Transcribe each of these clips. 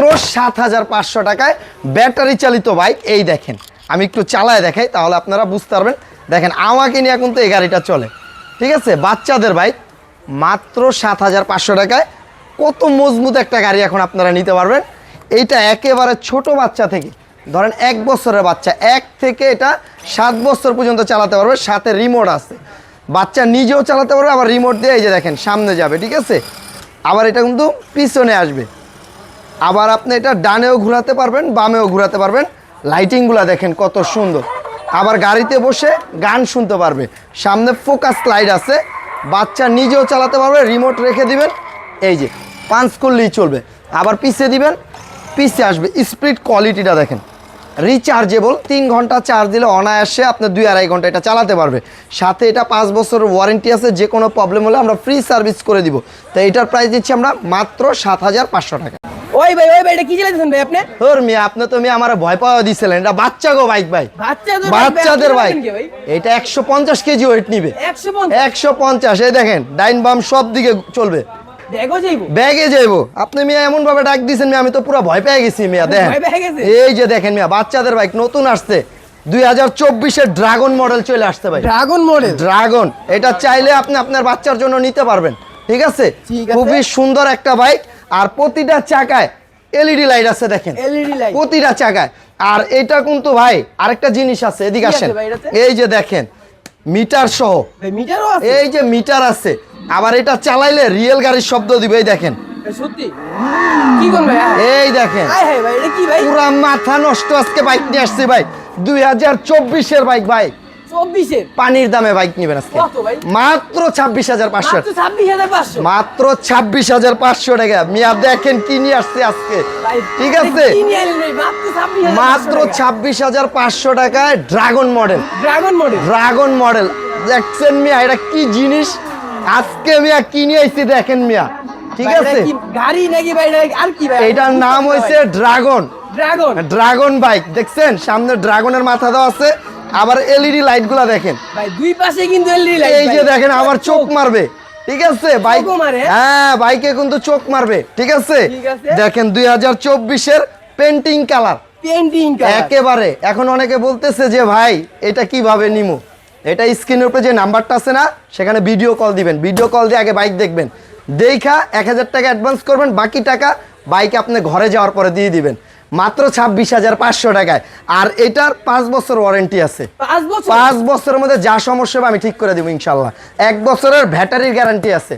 মাত্র সাত হাজার পাঁচশো টাকায় ব্যাটারি চালিত বাইক। এই দেখেন, আমি একটু চালায় দেখাই, তাহলে আপনারা বুঝতে পারবেন। দেখেন, আমাকে নিয়ে এখন তো এই গাড়িটা চলে। ঠিক আছে? বাচ্চাদের বাইক, মাত্র সাত হাজার পাঁচশো টাকায়। কত মজবুত একটা গাড়ি এখন আপনারা নিতে পারবেন। এইটা একেবারে ছোট বাচ্চা থেকে, ধরেন এক বছরের বাচ্চা, এক থেকে এটা সাত বছর পর্যন্ত চালাতে পারবে, সাথে রিমোট আছে। বাচ্চা নিজেও চালাতে পারবে, আবার রিমোট দিয়ে এই যে দেখেন, সামনে যাবে, ঠিক আছে? আবার এটা কিন্তু পিছনে আসবে। আবার আপনি এটা ডানেও ঘোরাতে পারবেন, বামেও ঘোরাতে পারবেন। লাইটিংগুলো দেখেন কত সুন্দর। আবার গাড়িতে বসে গান শুনতে পারবে। সামনে ফোকাস লাইট আছে। বাচ্চা নিজেও চালাতে পারবে রিমোট রেখে দিবেন। এই যে পাঁচ করলেই চলবে। আবার পিছিয়ে দিবেন পিছিয়ে আসবে। স্পিড কোয়ালিটিটা দেখেন। রিচার্জেবল তিন ঘণ্টা চার্জ দিলে অনায়াসে আপনি দুই আড়াই ঘণ্টা এটা চালাতে পারবে। সাথে এটা পাঁচ বছরের ওয়ারেন্টি আছে, যে কোনো প্রবলেম হলে আমরা ফ্রি সার্ভিস করে দিব। তো এটার প্রাইস দিচ্ছি আমরা মাত্র সাত হাজার পাঁচশো টাকা। ওই ভাই ওই ভাই এটা কি চালাইতেছেন ভাই আপনি? তোর মেয়ে আপনি তো মেয়ে আমার ভয় পাওয়া দিছিলেন। এটা বাচ্চা গো বাইক ভাই। বাচ্চাদের বাইক ভাই? এটা একশো পঞ্চাশ কেজি ওয়েট নিবে। একশো পঞ্চাশ? এই দেখেন ডাইন বাম সব দিকে চলবে। ব্যাগে যাইবো। আপনি মিয়া এমন ভাবে ডাক দিয়েছেন মিয়া আমি তো পুরো ভয় পেয়ে গেছি মিয়া দেখেন? এই যে দেখেন মিয়া বাচ্চাদের বাইক নতুন আসছে। দুই হাজার চব্বিশের ড্রাগন মডেল চলে আসছে ভাই। ড্রাগন মডেল ড্রাগন এটা চাইলে আপনি আপনার বাচ্চার জন্য নিতে পারবেন। ঠিক আছে। খুবই সুন্দর একটা বাইক আর প্রতিটা চাকায় এলইডি লাইট আছে দেখেন। এলইডি লাইট প্রতিটা চাকায়। আর এটা কিন্তু ভাই আরেকটা জিনিস আছে এদিকে আসেন। এই যে দেখেন মিটার সহ। ভাই মিটারও আছে? এই যে মিটার আছে। আবার এটা চালাইলে রিয়েল গাড়ির শব্দ দিবে এই দেখেন। এই দেখেন। পুরা মাথা নষ্ট আজকে বাইক নিয়ে আসছি ভাই। দুই হাজার চব্বিশের বাইক ভাই। চব্বিশের পানির দামে বাইক নিবেন আজকে। মাত্র ছাব্বিশ হাজার পাঁচশো। মাত্র ছাব্বিশ হাজার পাঁচশো। টাকা। মিয়া দেখেন কি নিয়ে আসছে আজকে। ঠিক আছে? মাত্র ছাব্বিশ হাজার পাঁচশো টাকায় dragon model. Dragon model? Dragon model. দেখছেন মিয়া এটা কি জিনিস? আজকে মিয়া কি নিয়ে আইছি দেখেন মিয়া। ঠিক আছে? গাড়ি নাকি ভাই? আর কি ভাই? এটার নাম হয়েছে ড্রাগন। ড্রাগন। Dragon bike. দেখছেন? সামনে ড্রাগনের মাথা দেওয়া আছে। আবার এলইডি লাইটগুলা দেখেন। ভাই দুই পাশে কিন্তু এলইডি লাইট এই যে দেখেন আবার চোখ। মারবে। ঠিক আছে? বাইক? হ্যাঁ বাইকে কিন্তু চোখ মারবে। ঠিক আছে? ঠিক আছে। দেখেন দুই হাজার চব্বিশের পেন্টিং কালার পেন্টিং একেবারে। এখন অনেকে বলতেছে যে ভাই এটা কীভাবে নিমু? এটা স্ক্রিনের উপরে যে নাম্বারটা আছে না সেখানে ভিডিও কল দিবেন। ভিডিও কল দিয়ে আগে বাইক দেখবেন। দেখা এক হাজার টাকা অ্যাডভান্স করবেন বাকি টাকা বাইক আপনি ঘরে যাওয়ার পরে দিয়ে দিবেন। মাত্র ছাব্বিশ হাজার পাঁচশো টাকায়। আর এটার পাঁচ বছর ওয়ারেন্টি আছে। পাঁচ বছরের মধ্যে যা সমস্যা হবে আমি ঠিক করে দিব ইনশাল্লাহ এক বছরের ব্যাটারির গ্যারান্টি আছে।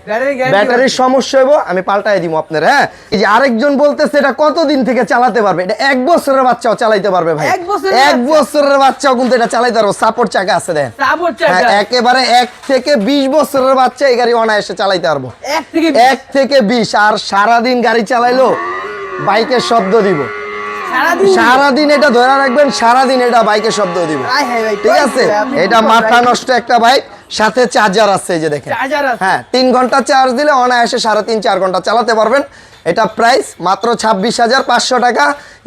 ব্যাটারির সমস্যা হইব আমি পাল্টাই দিব আপনার হ্যাঁ? এই যে আরেকজন বলতেছে এটা কতদিন থেকে চালাতে পারবে? এটা এক বছরের বাচ্চাও চালাইতে পারবে ভাই। এক বছরের বাচ্চা? বাচ্চাও কিন্তু এটা চালাইতে পারব। সাপোর্ট চাকা আছে দেখেন। হ্যাঁ, একেবারে এক থেকে বিশ বছরের বাচ্চা এই গাড়ি অনায়াসে চালাইতে পারব। এক থেকে বিশ আর সারাদিন গাড়ি চালাইলো বাইকের শব্দ দিব। সারাদিন। এটা ধরে রাখবেন সারাদিন এটা বাইকের শব্দ দিব। ঠিক আছে? এটা মাথা নষ্ট একটা বাইক সাথে চার্জার আছে যে দেখেন। হ্যাঁ তিন ঘণ্টা চার্জ দিলে অনায়াসে সাড়ে তিন চার ঘণ্টা চালাতে পারবেন। এটা প্রাইস মাত্র ছাব্বিশ হাজার পাঁচশো টাকা।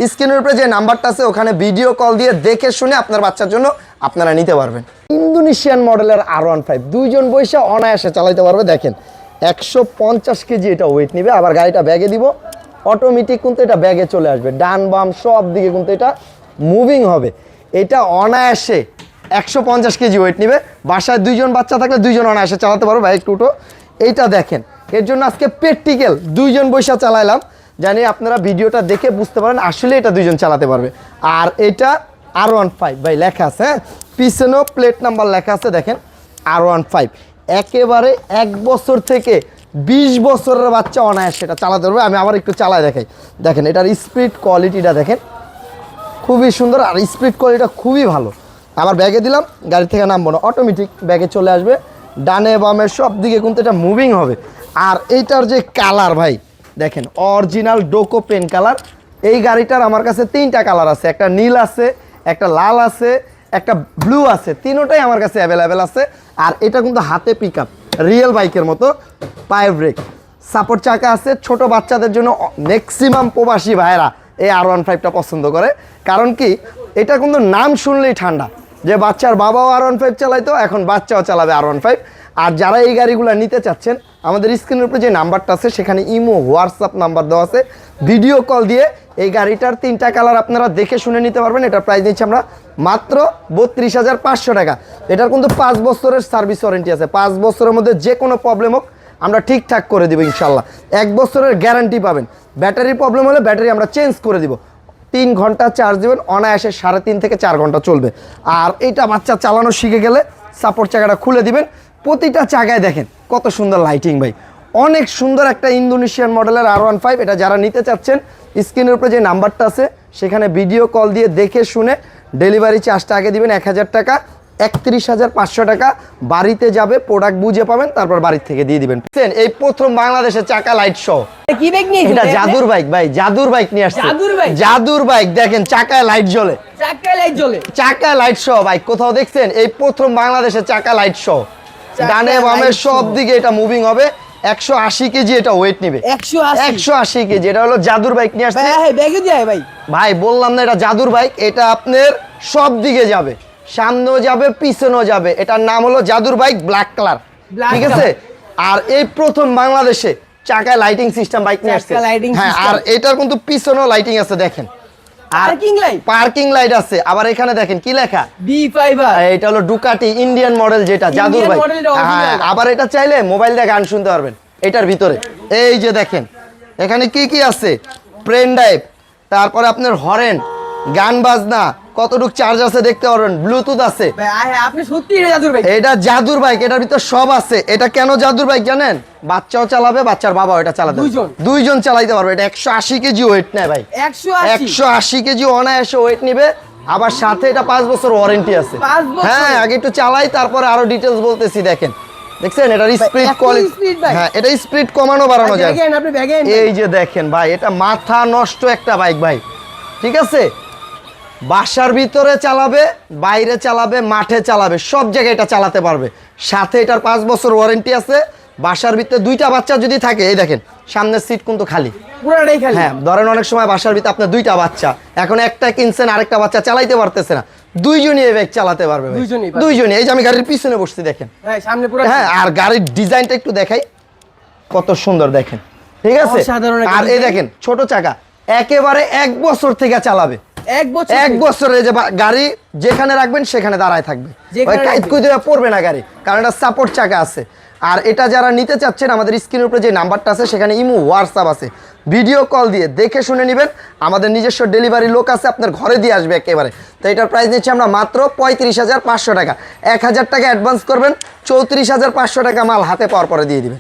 স্ক্রিনের উপরে যে নাম্বারটা আছে ওখানে ভিডিও কল দিয়ে দেখে শুনে আপনার বাচ্চার জন্য আপনারা নিতে পারবেন। ইন্দোনেশিয়ান মডেলের আর ওয়ান ফাইভ দুইজন বৈশা অনায়াসে চালাতে পারবে দেখেন। একশো পঞ্চাশ কেজি এটা ওয়েট নিবে আবার গাড়িটা ব্যাগে দিব। অটোমেটিক কিন্তু এটা ব্যাগে চলে আসবে। ডান, বাম, সব দিকে কিন্তু এটা মুভিং হবে। এটা অনায়াসে একশো পঞ্চাশ কেজি ওয়েট নেবে। বাসায় দুইজন বাচ্চা থাকলে দুইজন অনায়াসে চালাতে পারো বাইক টুটো এইটা দেখেন। এর জন্য আজকে প্র্যাকটিক্যাল দুইজন বৈশা চালাইলাম। জানি আপনারা ভিডিওটা দেখে বুঝতে পারেন আসলে এটা দুইজন চালাতে পারবে। আর এটা আর ওয়ান ফাইভ ভাই, লেখা আছে হ্যাঁ? পিছনেও প্লেট নাম্বার লেখা আছে, দেখেন। আর ওয়ান ফাইভ একেবারে এক বছর থেকে বিশ বছরের বাচ্চা অনায়াসে সেটা চালাতে পারবে আমি আবার একটু চালায় দেখাই। দেখেন, এটার স্পিড কোয়ালিটিটা দেখেন। খুবই সুন্দর আর স্পিড কোয়ালিটিটা খুবই ভালো। আবার ব্যাগে দিলাম, গাড়ি থেকে নামবো না। অটোমেটিক ব্যাগে চলে আসবে। ডানে, বামে, সব দিকে কিন্তু এটা মুভিং হবে। আর এইটার যে কালার ভাই, দেখেন অরিজিনাল ডোকো পেন কালার এই গাড়িটার আমার কাছে তিনটা কালার আছে। একটা নীল আছে, একটা লাল আছে, একটা ব্লু আছে। তিনোটাই আমার কাছে অ্যাভেলেবেল আছে। আর এটা কিন্তু হাতে পিক রিয়েল বাইকের মতো পায়ে ব্রেক সাপোর্ট চাকা আছে ছোট বাচ্চাদের জন্য ম্যাক্সিমাম প্রবাসী ভাইরা এই আর ওয়ান ফাইভটা পছন্দ করে। কারণ কি? এটা কিন্তু নাম শুনলেই ঠান্ডা। যে বাচ্চার বাবাও আর ওয়ান ফাইভ চালাইতো, এখন বাচ্চাও চালাবে আর ওয়ান ফাইভ আর যারা এই গাড়িগুলো নিতে চাচ্ছেন আমাদের স্ক্রিনের উপরে যে নাম্বারটা আছে, সেখানে ইমো হোয়াটসঅ্যাপ নাম্বার দেওয়া আছে। ভিডিও কল দিয়ে এই গাড়িটার তিনটা কালার আপনারা দেখে শুনে নিতে পারবেন। এটার প্রাইস নিচ্ছি আমরা মাত্র বত্রিশ হাজার পাঁচশো টাকা। এটার কিন্তু পাঁচ বছরের সার্ভিস ওয়ারেন্টি আছে। পাঁচ বছরের মধ্যে যে কোনো প্রবলেম হোক, আমরা ঠিকঠাক করে দিব ইনশাল্লাহ এক বছরের গ্যারান্টি পাবেন। ব্যাটারি প্রবলেম হলে ব্যাটারি আমরা চেঞ্জ করে দিব। তিন ঘণ্টা চার্জ দেবেন, অনায়াসে সাড়ে তিন থেকে চার ঘণ্টা চলবে। আর এটা বাচ্চা চালানো শিখে গেলে সাপোর্ট চাকাটা খুলে দিবেন। প্রতিটা চাকায় দেখেন কত সুন্দর লাইটিং ভাই। অনেক সুন্দর একটা ইন্দোনেশিয়ান মডেলের আর ওয়ান ফাইভ এটা যারা নিতে চাচ্ছেন স্ক্রিনের উপরে যে নাম্বারটা আছে সেখানে ভিডিও কল দিয়ে দেখে শুনে ডেলিভারি চার্জটা আগে দিবেন এক হাজার টাকা একত্রিশ হাজার পাঁচশো টাকা। বাড়িতে যাবে প্রোডাক্ট বুঝে পাবেন তারপর বাড়ির থেকে দিয়ে দিবেন? এই প্রথম বাংলাদেশে চাকা লাইট সহ কি ব্যাগ নিয়ে এটা জাদুর বাইক ভাই জাদুর বাইক নিয়ে আসছে। জাদুর বাইক? জাদুর বাইক দেখেন চাকায় লাইট জ্বলে। চাকায় লাইট জ্বলে। চাকা লাইট সহ বাইক কোথাও দেখছেন? এই প্রথম বাংলাদেশে চাকা লাইট চাকা ডানে বামে সব দিকে এটা মুভিং হবে। একশো আশি কেজি এটা ওয়েট নিবে। একশো আশি। কেজি এটা হলো জাদুর বাইক নিয়ে আসছে। ভাই ভাই ভাই। বললাম না এটা জাদুর বাইক এটা আপনার সব দিকে যাবে। সামনেও যাবে পিছনেও যাবে। এটার নাম হলো জাদুর বাইক ব্ল্যাক কালার ঠিক আছে? আর এই প্রথম বাংলাদেশে চাকায় লাইটিং সিস্টেম বাইক নিয়ে আসছে। হ্যাঁ আর এটার কিন্তু পিছনেও লাইটিং আছে দেখেন। পার্কিং লাইট পার্কিং লাইট আছে। আবার এখানে দেখেন কি লেখা? আর আর এটা হলো ডুকাটি ইন্ডিয়ান মডেল যেটা জাদুর এটা original। হ্যাঁ আবার এটা চাইলে মোবাইল দিয়ে গান শুনতে পারবেন এটার ভিতরে। এই যে দেখেন এখানে কি কি আছে? প্রেন ড্রাইভ তারপরে আপনার হরেন গান বাজনা কতটুক চার্জ আছে দেখতে পারবেন ব্লুটুথ আছে। আপনি সত্যি জাদুর ভাই এটা জাদুর বাইক এটার ভিতর সব আছে। এটা কেন জাদুর বাইক জানেন? বাচ্চাও চালাবে বাচ্চার বাবাও এটা চালাবে দুইজন? চালাইতে পারবে এটা একশো আশি কেজি ওয়েট নেয় ভাই। একশো আশি। কেজি অনায়াসে ওয়েট নিবে। আবার সাথে এটা পাঁচ বছর ওয়ারেন্টি আছে। হ্যাঁ আগে একটু চালাই তারপরে আরও ডিটেলস বলতেছি দেখেন। দেখছেন? এটার স্পিড কোয়ালিটি হ্যাঁ এটা স্পিড কমানো বাড়ানো যায়। আপনি ব্যাগে এই যে দেখেন ভাই এটা মাথা নষ্ট একটা বাইক ভাই। ঠিক আছে? বাসার ভিতরে চালাবে বাইরে চালাবে মাঠে চালাবে সব জায়গায় এটা চালাতে পারবে। সাথে এটার পাঁচ বছর ওয়ারেন্টি আছে। বাসার ভিতরে দুইটা বাচ্চা যদি থাকে এই দেখেন সামনের সিট কিন্তু খালি। পুরাটাই খালি। হ্যাঁ ধরেন অনেক সময় বাসার ভিতরে আপনার দুইটা বাচ্চা। এখন একটা কিনছেন আরেকটা বাচ্চা চালাইতে পারতেছে না। দুইজনই এই বাইক চালাতে পারবে। দুইজনই এই যে আমি গাড়ির পিছনে বসছি দেখেন। ভাই সামনে পুরো হ্যাঁ আর গাড়ির ডিজাইনটা একটু দেখাই। কত সুন্দর দেখেন। ঠিক আছে? আর এই দেখেন ছোট চাকা। একেবারে এক বছর থেকে চালাবে। এক বছর এক বছরে যে গাড়ি যেখানে রাখবেন সেখানে দাঁড়ায় থাকবে। পড়বে না গাড়ি কারণ এটা সাপোর্ট চাকা আছে। আর এটা যারা নিতে চাচ্ছেন আমাদের স্ক্রিনের উপরে যে নাম্বারটা আছে সেখানে ইমো হোয়াটসঅ্যাপ আছে। ভিডিও কল দিয়ে দেখে শুনে নেবেন। আমাদের নিজস্ব ডেলিভারি লোক আছে আপনার ঘরে দিয়ে আসবে একেবারে। তো এটার প্রাইস নিচ্ছি আমরা মাত্র পঁয়ত্রিশ হাজার পাঁচশো টাকা। এক হাজার টাকা অ্যাডভান্স করবেন চৌত্রিশ হাজার পাঁচশো টাকা মাল হাতে পাওয়ার পরে দিয়ে দিবেন।